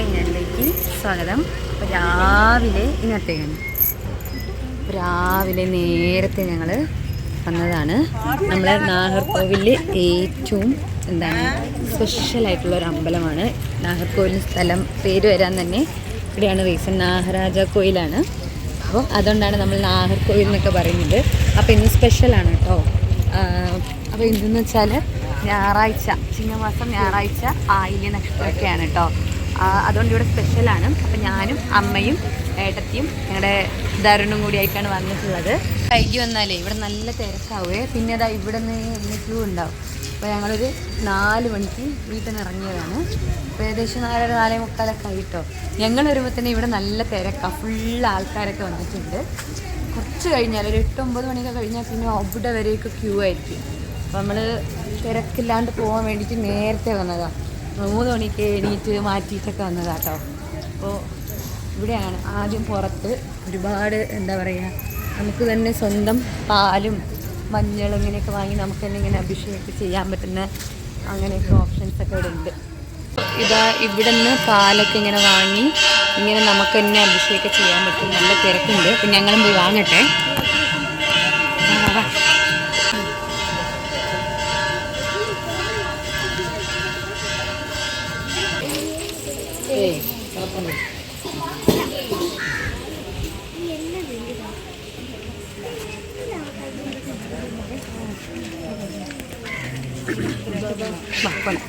അമ്മയിലേക്ക് സ്വാഗതം. രാവിലെ ഇന്നത്തേക്കാണ് രാവിലെ നേരത്തെ ഞങ്ങൾ വന്നതാണ്. നമ്മളെ നാഗർകോവിലിൽ ഏറ്റവും എന്താണ് സ്പെഷ്യൽ ആയിട്ടുള്ള ഒരു അമ്പലമാണ്. നാഗർകോവിലിന് സ്ഥലം പേര് വരാൻ തന്നെ ഇവിടെയാണ് റീസൺ നാഗരാജ കോയിലാണ്. അപ്പോൾ അതുകൊണ്ടാണ് നമ്മൾ നാഗർകോവിൽ എന്നൊക്കെ പറയുന്നത്. അപ്പോൾ ഇന്ന് സ്പെഷ്യലാണ് കേട്ടോ. അപ്പോൾ ഇതെന്ന് വെച്ചാൽ ഞായറാഴ്ച ചിങ്ങമാസം ഞായറാഴ്ച ആയില്യ നക്ഷത്രമൊക്കെയാണ് കേട്ടോ. അതുകൊണ്ട് ഇവിടെ സ്പെഷ്യലാണ് അപ്പം ഞാനും അമ്മയും ഏട്ടത്തിയും ഞങ്ങളുടെ ദരുണും കൂടി ആയിട്ടാണ് വന്നിട്ടുള്ളത്. വൈകി വന്നാലേ ഇവിടെ നല്ല തിരക്കാവേ. പിന്നെ അതാ ഇവിടെ നിന്ന് ക്യൂ ഉണ്ടാവും. അപ്പോൾ ഞങ്ങളൊരു നാല് മണിക്ക് വീട്ടിൽ നിന്ന് ഇറങ്ങിയതാണ്. അപ്പോൾ ഏകദേശം നാലര നാലേ മുക്കാലൊക്കെ ആയിട്ടോ. ഞങ്ങൾ വരുമ്പോൾ തന്നെ ഇവിടെ നല്ല തിരക്കാണ് ഫുള്ള് ആൾക്കാരൊക്കെ വന്നിട്ടുണ്ട്. കുറച്ച് കഴിഞ്ഞാൽ ഒരു എട്ട് ഒമ്പത് മണിയൊക്കെ കഴിഞ്ഞാൽ പിന്നെ അവിടെ വരെയൊക്കെ ക്യൂ ആയിരിക്കും. അപ്പോൾ നമ്മൾ തിരക്കില്ലാണ്ട് പോകാൻ വേണ്ടിയിട്ട് നേരത്തെ വന്നതാണ് മൂന്ന് മണിക്ക് എണീറ്റ് മാറ്റിയിട്ടൊക്കെ വന്നതാ കേട്ടോ അപ്പോൾ ഇവിടെയാണ് ആദ്യം പുറത്ത് ഒരുപാട് എന്താ പറയുക നമുക്ക് തന്നെ സ്വന്തം പാലും മഞ്ഞളും ഇങ്ങനെയൊക്കെ വാങ്ങി നമുക്ക് തന്നെ ഇങ്ങനെ അഭിഷേകം ചെയ്യാൻ പറ്റുന്ന അങ്ങനെയൊക്കെ ഓപ്ഷൻസ് ഒക്കെ ഇവിടെ ഉണ്ട് ഇതാ ഇവിടെ നിന്ന് പാലൊക്കെ ഇങ്ങനെ വാങ്ങി ഇങ്ങനെ നമുക്ക് തന്നെ അഭിഷേകം ചെയ്യാൻ പറ്റും. നല്ല തിരക്കുണ്ട്. അപ്പം ഞങ്ങളും പോയി വാങ്ങട്ടെ. ഏയ് കുഴപ്പമൊന്നുമില്ല വാ, പോണം.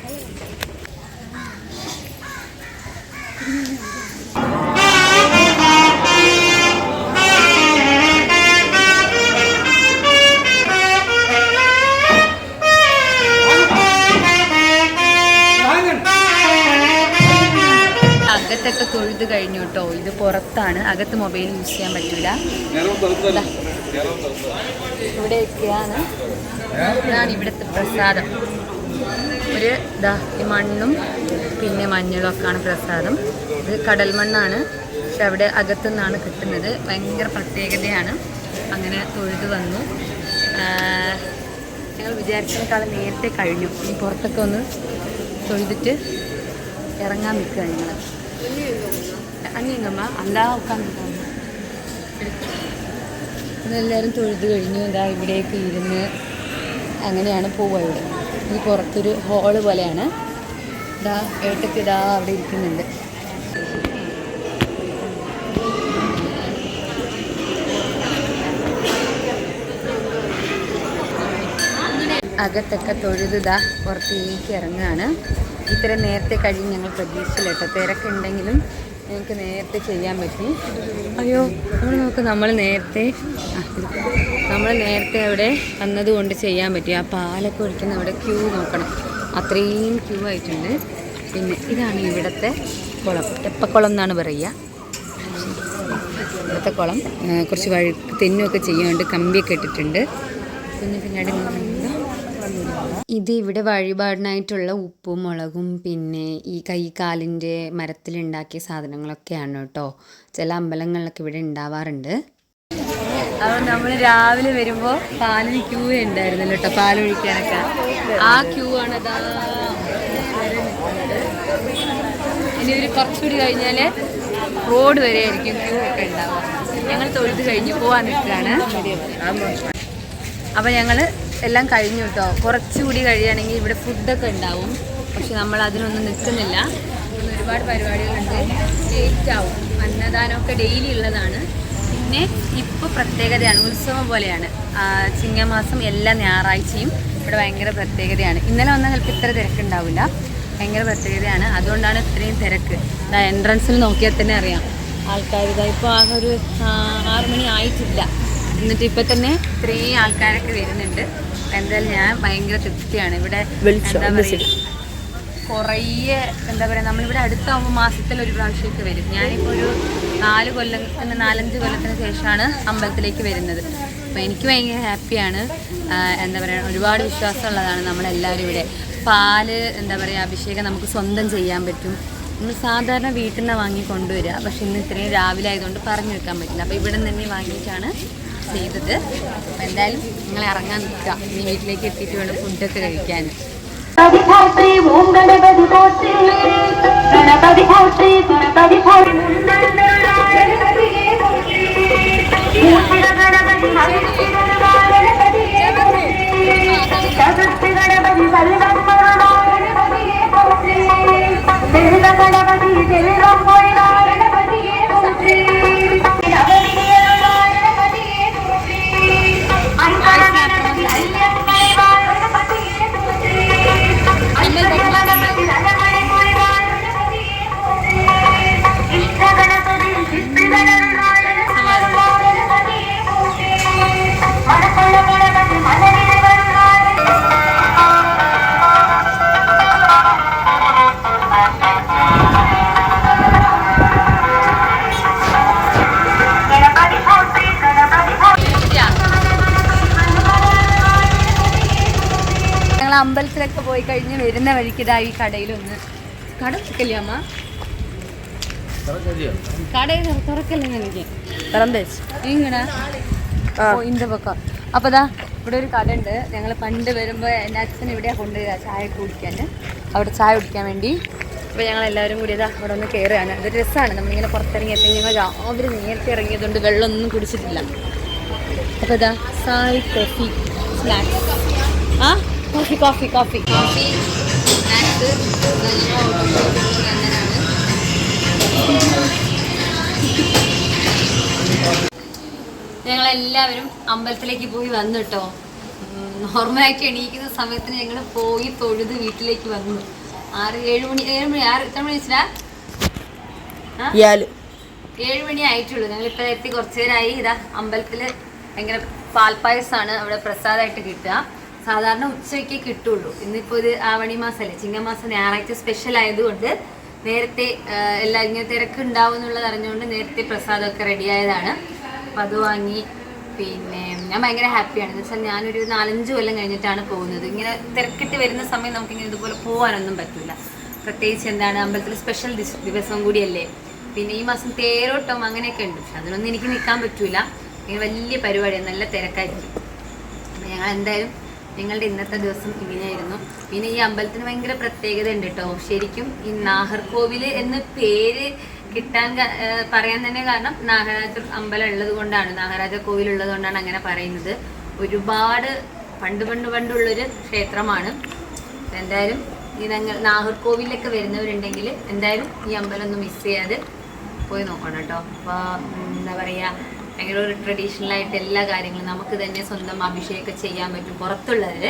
അകത്തൊക്കെ തൊഴുത് കഴിഞ്ഞു കേട്ടോ. ഇത് പുറത്താണ്. അകത്ത് മൊബൈൽ യൂസ് ചെയ്യാൻ പറ്റില്ല ഇവിടെ ഇവിടെയൊക്കെയാണ്. ഇതാണ് ഇവിടുത്തെ പ്രസാദം. ഒരു ഇതാ ഈ മണ്ണും പിന്നെ മഞ്ഞളും ഒക്കെയാണ് പ്രസാദം. ഇത് കടൽ മണ്ണാണ്. പക്ഷെ അവിടെ അകത്തു നിന്നാണ് കിട്ടുന്നത്. ഭയങ്കര പ്രത്യേകതയാണ്. അങ്ങനെ തൊഴുത് വന്നു. ഞങ്ങൾ വിചാരിച്ചതിനേക്കാളും നേരത്തെ കഴിഞ്ഞു. ഈ പുറത്തൊക്കെ ഒന്ന് തൊഴുതിട്ട് ഇറങ്ങാൻ നിൽക്കുക ഞങ്ങൾ അനിയങ്ങമ്മ അല്ലാ ഉക്കാന്ന് എല്ലാവരും തൊഴുത് കഴിഞ്ഞു. എന്താ ഇവിടേക്ക് ഇരുന്ന് അങ്ങനെയാണ് പോവുക ഇവിടെ. ഈ പുറത്തൊരു ഹോൾ പോലെയാണ്. ഇതാ ഏട്ടക്ക് ഇതാ അവിടെ ഇരിക്കുന്നുണ്ട്. അകത്തൊക്കെ തൊഴുതുതാ പുറത്തേക്ക് ഇറങ്ങുകയാണ്. ഇത്ര നേരത്തെ കഴിഞ്ഞ് ഞങ്ങൾ പ്രതീക്ഷിച്ചില്ല കേട്ടോ. തിരക്കുണ്ടെങ്കിലും ഞങ്ങൾക്ക് നേരത്തെ ചെയ്യാൻ പറ്റി. അയ്യോ നമ്മൾ നോക്ക് നമ്മൾ നേരത്തെ നമ്മൾ നേരത്തെ അവിടെ വന്നതുകൊണ്ട് ചെയ്യാൻ പറ്റി. ആ പാലൊക്കെ ഒഴിക്കുന്ന അവിടെ ക്യൂ നോക്കണം. അത്രയും ക്യൂ ആയിട്ടുണ്ട്. പിന്നെ ഇതാണ് ഇവിടുത്തെ കുളം. തെപ്പക്കുളം എന്നാണ് പറയുക. ഇവിടുത്തെ കുളം കുറച്ച് വഴി തെന്നുമൊക്കെ ചെയ്യാണ്ട് കമ്പിയൊക്കെ ഇട്ടിട്ടുണ്ട്. പിന്നെ പിന്നാടി ഇത് ഇവിടെ വഴിപാടിനായിട്ടുള്ള ഉപ്പും മുളകും പിന്നെ ഈ കൈ കാലിന്റെ മരത്തിലുണ്ടാക്കിയ സാധനങ്ങളൊക്കെയാണ് കേട്ടോ. ചില അമ്പലങ്ങളിലൊക്കെ ഇവിടെ ഉണ്ടാവാറുണ്ട്. അപ്പോൾ നമ്മൾ രാവിലെ വരുമ്പോൾ പാലിന് ക്യൂ ഉണ്ടായിരുന്നല്ലോ കേട്ടോ പാൽ ഒഴിക്കാനൊക്കെ. ആ ക്യൂ ആണ് അതാ. ഇനി ഒരു കുറച്ചുകൂടി കഴിഞ്ഞാൽ റോഡ് വരെ ആയിരിക്കും ക്യൂ ഒക്കെ ഉണ്ടാവുക. ഞങ്ങൾ തൊഴുത് കഴിഞ്ഞ് പോകാൻ നിൽക്കുകയാണ്. അപ്പോൾ ഞങ്ങൾ എല്ലാം കഴിഞ്ഞു കേട്ടോ. കുറച്ചുകൂടി കഴിയുകയാണെങ്കിൽ ഇവിടെ ഫുഡൊക്കെ ഉണ്ടാവും. പക്ഷെ നമ്മൾ അതിനൊന്നും നിൽക്കുന്നില്ല. ഒരുപാട് പരിപാടികളുണ്ട്. ലേറ്റ് ആവും. അന്നദാനമൊക്കെ ഡെയിലി ഉള്ളതാണ്. പിന്നെ ഇപ്പോൾ പ്രത്യേകതയാണ്. ഉത്സവം പോലെയാണ്. ചിങ്ങമാസം എല്ലാ ഞായറാഴ്ചയും ഇവിടെ ഭയങ്കര പ്രത്യേകതയാണ്. ഇന്നലെ വന്നാൽ ചിലപ്പോൾ ഇത്ര തിരക്കുണ്ടാവില്ല. ഭയങ്കര പ്രത്യേകതയാണ്. അതുകൊണ്ടാണ് ഇത്രയും തിരക്ക്. എൻട്രൻസിൽ നോക്കിയാൽ തന്നെ അറിയാം. ആൾക്കാർ ഇതാ ഇപ്പോൾ ആ ഒരു ആറുമണി ആറ് മണി ആയിട്ടില്ല. എന്നിട്ട് ഇപ്പം തന്നെ ഇത്രയും ആൾക്കാരൊക്കെ വരുന്നുണ്ട്. എന്തായാലും ഞാൻ ഭയങ്കര തൃപ്തിയാണ്. ഇവിടെ എന്താ പറയുക കുറേ എന്താ പറയുക നമ്മളിവിടെ അടുത്താകുമ്പോൾ മാസത്തിൽ ഒരു പ്രാവശ്യമൊക്കെ വരും. ഞാനിപ്പോൾ ഒരു നാല് കൊല്ലം നാലഞ്ച് കൊല്ലത്തിന് ശേഷമാണ് അമ്പലത്തിലേക്ക് വരുന്നത്. അപ്പോൾ എനിക്ക് ഭയങ്കര ഹാപ്പിയാണ്. എന്താ പറയുക ഒരുപാട് വിശ്വാസമുള്ളതാണ് നമ്മളെല്ലാവരും ഇവിടെ. പാൽ എന്താ പറയുക അഭിഷേകം നമുക്ക് സ്വന്തം ചെയ്യാൻ പറ്റും. നമ്മൾ സാധാരണ വീട്ടിൽ നിന്ന് വാങ്ങി കൊണ്ടുവരിക. പക്ഷെ ഇന്ന് ഇത്രയും രാവിലെ ആയതുകൊണ്ട് പറഞ്ഞു വെക്കാൻ പറ്റില്ല. അപ്പോൾ ഇവിടെ നിന്ന് തന്നെ വാങ്ങിയിട്ടാണ് ചെയ്തത്. എന്തായാലും നിങ്ങൾ ഇറങ്ങാൻ നിൽക്കുക. ഇനി വീട്ടിലേക്ക് എത്തിയിട്ട് വേണം ഫുഡൊക്കെ കഴിക്കാൻ. ഗണപതി ഗണപതി അമ്പലത്തിലൊക്കെ പോയി കഴിഞ്ഞ് വരുന്ന വഴിക്ക് ഇതാ ഈ കടയിലൊന്ന്. കട തുറക്കല്ലേ അമ്മ? കടയിൽ തുറക്കല്ലേ എനിക്ക്? ഇങ്ങനെ ഓ ഇന്റെ പക്കം. അപ്പൊ ദാ ഇവിടെ ഒരു കട ഉണ്ട് ഞങ്ങൾ പണ്ട് വരുമ്പോൾ എന്റെ അച്ഛൻ ഇവിടെയാ കൊണ്ടുവരിക ചായ കുടിക്കാൻ. അവിടെ ചായ കുടിക്കാൻ വേണ്ടി. അപ്പോൾ ഞങ്ങൾ എല്ലാവരും കൂടി ഇതാ അവിടെ ഒന്ന് കയറുകയാണ് അതൊരു രസമാണ് നമ്മളിങ്ങനെ പുറത്തിറങ്ങിയപ്പോൾ ഞങ്ങൾ രാവിലെ നേരത്തെ ഇറങ്ങിയതുകൊണ്ട് വെള്ളമൊന്നും കുടിച്ചിട്ടില്ല. അപ്പോൾ ഇതാ സായി കോഫി സ്നാക്സ്. ആ? Coffee coffee coffee coffee snacks എല്ലാവരും ഞങ്ങളെല്ലാവരും അമ്പലത്തിലേക്ക് പോയി വന്നു കേട്ടോ നോർമലായിട്ട് എണീക്കുന്ന സമയത്തിന് ഞങ്ങൾ പോയി തൊഴുത് വീട്ടിലേക്ക് വന്നു. ആറ് ഏഴ് മണി ഏഴ് മണി ആറ് എത്ര മണി വെച്ചാ ഇയാൾ. ഏഴ് മണി ആയിട്ടുള്ളൂ. ഞങ്ങളിപ്പോൾ എത്തി കുറച്ച് നേരമായി. ഇതാ അമ്പലത്തിൽ ഭയങ്കര പാൽപ്പായസമാണ് അവിടെ പ്രസാദമായിട്ട് കിട്ടുക. സാധാരണ ഉച്ചയ്ക്ക് കിട്ടുള്ളൂ. ഇന്നിപ്പോ ഒരു ആവണി മാസമല്ലേ ചിങ്ങമാസം ഞായറാഴ്ച സ്പെഷ്യൽ ആയതുകൊണ്ട് നേരത്തെ എല്ലാ ഇങ്ങനെ തിരക്ക് ഉണ്ടാവും എന്നുള്ളത് അറിഞ്ഞുകൊണ്ട് നേരത്തെ പ്രസാദമൊക്കെ റെഡിയായതാണ് അപ്പോൾ അത് വാങ്ങി പിന്നെ ഞാൻ ഭയങ്കര ഹാപ്പിയാണ് എന്ന് വെച്ചാൽ ഞാനൊരു നാലഞ്ച് കൊല്ലം കഴിഞ്ഞിട്ടാണ് പോകുന്നത്. ഇങ്ങനെ തിരക്കിട്ട് വരുന്ന സമയം നമുക്കിങ്ങനെ ഇതുപോലെ പോകാനൊന്നും പറ്റില്ല പ്രത്യേകിച്ച് എന്താണ് അമ്പലത്തിൽ സ്പെഷ്യൽ ദിവസം കൂടിയല്ലേ? പിന്നെ ഈ മാസം തേരോട്ടം അങ്ങനെയൊക്കെ ഉണ്ട്. പക്ഷെ അതിനൊന്നും എനിക്ക് നിൽക്കാൻ പറ്റൂല. ഇങ്ങനെ വലിയ പരിപാടിയാണ്. നല്ല തിരക്കായിരിക്കും. ഞങ്ങൾ എന്തായാലും ഞങ്ങളുടെ ഇന്നത്തെ ദിവസം ഇങ്ങനെയായിരുന്നു. പിന്നെ ഈ അമ്പലത്തിന് ഭയങ്കര പ്രത്യേകത ഉണ്ട് കേട്ടോ ശരിക്കും ഈ നാഹർകോവിൽ എന്ന് പേര് കിട്ടാൻ പറയാൻ തന്നെ കാരണം നാഗരാജ അമ്പലം ഉള്ളത് കൊണ്ടാണ്. നാഗരാജ കോവിൽ ഉള്ളത് കൊണ്ടാണ് അങ്ങനെ പറയുന്നത്. ഒരുപാട് പണ്ട് പണ്ട് പണ്ടുള്ളൊരു ക്ഷേത്രമാണ്. എന്തായാലും ഈ ഞങ്ങൾ നാഗർകോവിലൊക്കെ വരുന്നവരുണ്ടെങ്കിൽ എന്തായാലും ഈ അമ്പലം ഒന്ന് മിസ് ചെയ്യാതെ പോയി നോക്കണം കേട്ടോ അപ്പോൾ എന്താ പറയുക ഭയങ്കര ഒരു ട്രഡീഷണൽ ആയിട്ട് എല്ലാ കാര്യങ്ങളും നമുക്ക് തന്നെ സ്വന്തം അഭിഷേകം ചെയ്യാൻ പറ്റും. പുറത്തുള്ളതിൽ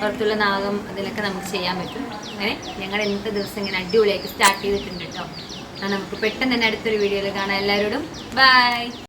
പുറത്തുള്ള നാഗം അതിലൊക്കെ നമുക്ക് ചെയ്യാൻ പറ്റും. അങ്ങനെ ഞങ്ങളുടെ ഇന്നത്തെ ദിവസം ഇങ്ങനെ അടിപൊളിയായിട്ട് സ്റ്റാർട്ട് ചെയ്തിട്ടുണ്ട് കേട്ടോ നമുക്ക് പെട്ടെന്ന് തന്നെ അടുത്തൊരു വീഡിയോയിൽ കാണാം. എല്ലാവരോടും ബൈ